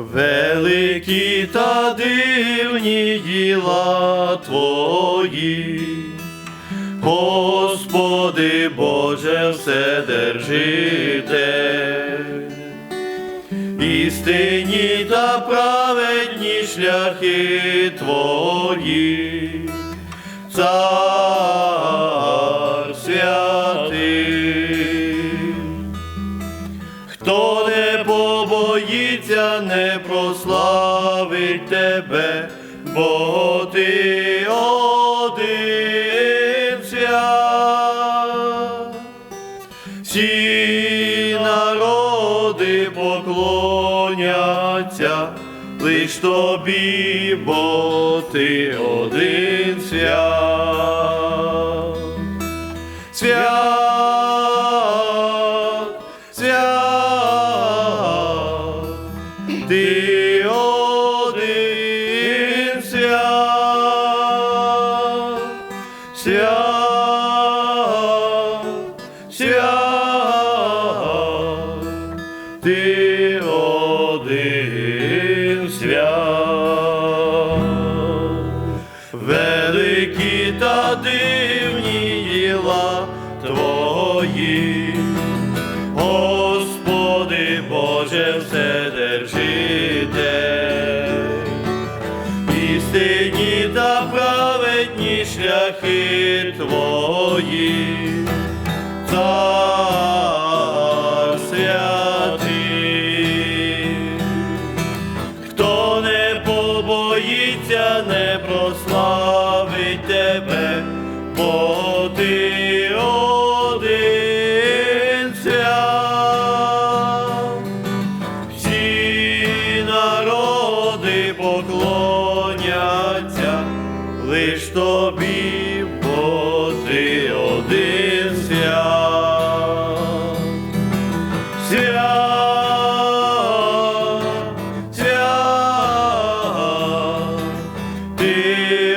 великі та дивні діла Твої. Господи Боже Вседержитель, істинні та праведні шляхи Твої, Цар святий. Побоїться, не прославить тебе, бо ти один. Всі народи поклоняться лиш тобі, бо ти один свят. Свят, свят, ти один свят. Великі та дивні діла Твої, Господи Боже Вседержитель, істинні та праведні шляхи Твої, Святий. Хто не побоїться, не прославить тебе, бо ти. Всі народи поклоняться лиш тобі, day.